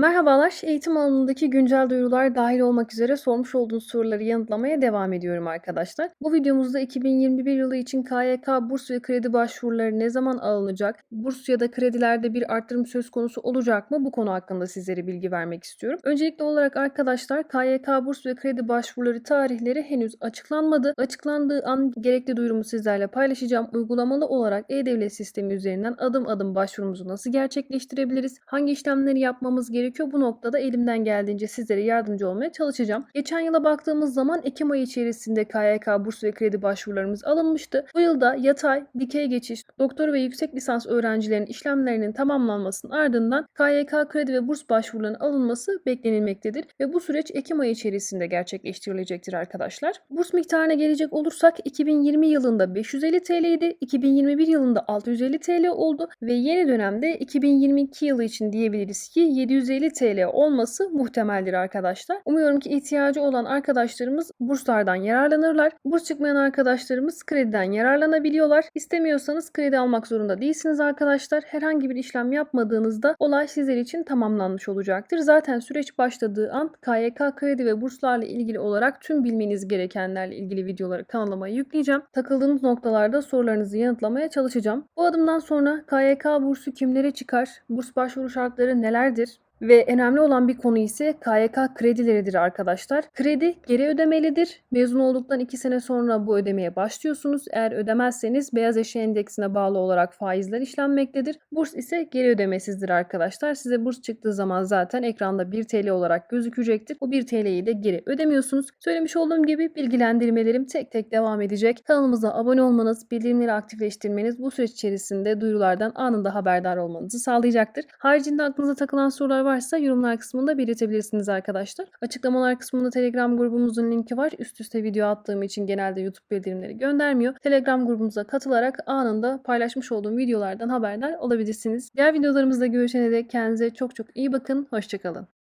Merhabalar, eğitim alanındaki güncel duyurular dahil olmak üzere sormuş olduğunuz soruları yanıtlamaya devam ediyorum arkadaşlar. Bu videomuzda 2021 yılı için KYK burs ve kredi başvuruları ne zaman alınacak, burs ya da kredilerde bir arttırım söz konusu olacak mı bu konu hakkında sizlere bilgi vermek istiyorum. Öncelikli olarak arkadaşlar KYK burs ve kredi başvuruları tarihleri henüz açıklanmadı. Açıklandığı an gerekli duyurumu sizlerle paylaşacağım. Uygulamalı olarak e-devlet sistemi üzerinden adım adım başvurumuzu nasıl gerçekleştirebiliriz, hangi işlemleri yapmamız gerekiyor bu noktada elimden geldiğince sizlere yardımcı olmaya çalışacağım. Geçen yıla baktığımız zaman Ekim ayı içerisinde KYK burs ve kredi başvurularımız alınmıştı. Bu yılda yatay, dikey geçiş, doktor ve yüksek lisans öğrencilerin işlemlerinin tamamlanmasının ardından KYK kredi ve burs başvurularının alınması beklenilmektedir ve bu süreç Ekim ayı içerisinde gerçekleştirilecektir arkadaşlar. Burs miktarına gelecek olursak 2020 yılında 550 TL idi, 2021 yılında 650 TL oldu ve yeni dönemde 2022 yılı için diyebiliriz ki 750 TL olması muhtemeldir arkadaşlar. Umuyorum ki ihtiyacı olan arkadaşlarımız burslardan yararlanırlar. Burs çıkmayan arkadaşlarımız krediden yararlanabiliyorlar. İstemiyorsanız kredi almak zorunda değilsiniz arkadaşlar. Herhangi bir işlem yapmadığınızda olay sizler için tamamlanmış olacaktır. Zaten süreç başladığı an KYK kredi ve burslarla ilgili olarak tüm bilmeniz gerekenlerle ilgili videoları kanalıma yükleyeceğim. Takıldığınız noktalarda sorularınızı yanıtlamaya çalışacağım. Bu adımdan sonra KYK bursu kimlere çıkar? Burs başvuru şartları nelerdir? Ve önemli olan bir konu ise KYK kredileridir arkadaşlar. Kredi geri ödemelidir. Mezun olduktan 2 sene sonra bu ödemeye başlıyorsunuz. Eğer ödemezseniz beyaz eşya endeksine bağlı olarak faizler işlenmektedir. Burs ise geri ödemesizdir arkadaşlar. Size burs çıktığı zaman zaten ekranda 1 TL olarak gözükecektir. O 1 TL'yi de geri ödemiyorsunuz. Söylemiş olduğum gibi bilgilendirmelerim tek tek devam edecek. Kanalımıza abone olmanız, bildirimleri aktifleştirmeniz bu süreç içerisinde duyurulardan anında haberdar olmanızı sağlayacaktır. Haricinde aklınıza takılan sorular varsa yorumlar kısmında belirtebilirsiniz arkadaşlar. Açıklamalar kısmında Telegram grubumuzun linki var. Üst üste video attığım için genelde YouTube bildirimleri göndermiyor. Telegram grubumuza katılarak anında paylaşmış olduğum videolardan haberdar olabilirsiniz. Diğer videolarımızda görüşene dek kendinize çok çok iyi bakın. Hoşçakalın.